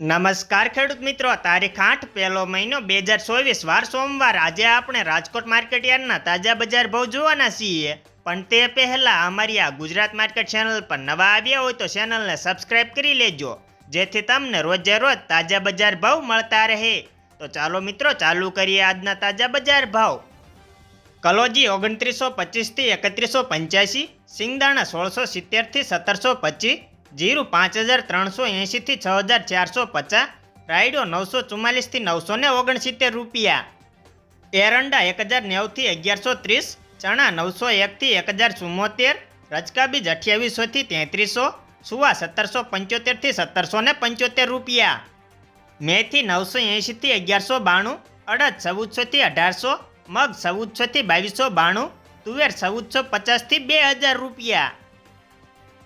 નમસ્કાર ખેડૂત મિત્રો, તારીખ આઠ પહેલો મહિનો બે હજાર ચોવીસ વાર સોમવાર. આજે આપણે રાજકોટ માર્કેટ યાર્ડના તાજા બજાર ભાવ જોવાના છીએ. પણ તે પહેલાં અમારી આ ગુજરાત માર્કેટ ચેનલ પર નવા આવ્યા હોય તો ચેનલને સબસ્ક્રાઇબ કરી લેજો, જેથી તમને રોજે રોજ તાજા બજાર ભાવ મળતા રહે. તો ચાલો મિત્રો, ચાલુ કરીએ આજના તાજા બજાર ભાવ. કલોજી ઓગણત્રીસો પચીસથી એકત્રીસો પંચ્યાસી, સિંગદાણા સોળસો સિત્તેરથી સત્તરસો પચીસ જીરું પાંચ હજાર ત્રણસો એંશીથી છ હજાર ચારસો પચાસ, રાયડો નવસો ચુમ્માલીસથી નવસો ને ઓગણસિત્તેર રૂપિયા. એરંડા એક હજાર નેવથી અગિયારસો ત્રીસ, ચણા નવસો એકથી એક હજાર ચુમ્મોતેર રચકા બીજ અઠ્યાવીસોથી તેત્રીસો, સુવા સત્તરસો પંચોતેરથી સત્તરસો ને પંચોતેર રૂપિયા. મેથી નવસો એંશીથી અગિયારસો બાણું, અડદ ચૌદસોથી અઢારસો, મગ ચૌદસોથી બાવીસો બાણું, તુવેર ચૌદસો પચાસથી બે હજાર રૂપિયા.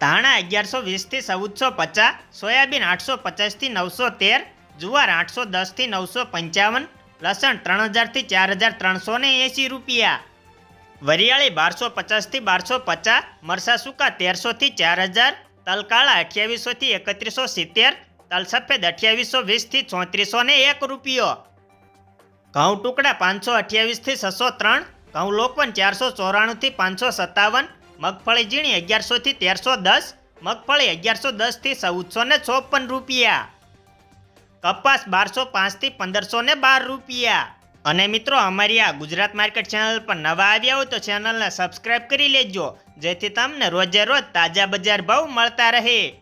ધાણા અગિયારસો વીસથી ચૌદસો પચાસ, સોયાબીન આઠસો પચાસથી નવસો તેર, જુવાર આઠસો દસથી નવસો પંચાવન, લસણ ત્રણ હજારથી ચાર હજાર ત્રણસો ને એંસી રૂપિયા. વરિયાળી બારસો પચાસથી બારસો પચાસ, મરસા સૂકા તેરસોથી ચાર હજાર, તલકાળા અઠ્યાવીસોથી એકત્રીસો સિત્તેર, તલસફેદ અઠ્યાવીસો વીસથી ચોત્રીસો ને એક રૂપિયો. ઘઉં ટુકડા પાંચસો અઠ્યાવીસથી છસો ત્રણ, ઘઉં લોકવન ચારસો ચોરાણુંથી પાંચસો સત્તાવન મગફળી ઝીણી અગિયારસોથી તેરસો દસ, મગફળી અગિયારસો દસથી ચૌદસો ને ચોપન રૂપિયા. કપાસ બારસો પાંચથી પંદરસો ને બાર રૂપિયા. અને મિત્રો, અમારી આ ગુજરાત માર્કેટ ચેનલ પર નવા આવ્યા હોય તો ચેનલને સબસ્ક્રાઇબ કરી લેજો, જેથી તમને રોજે રોજ તાજા બજાર ભાવ મળતા રહે.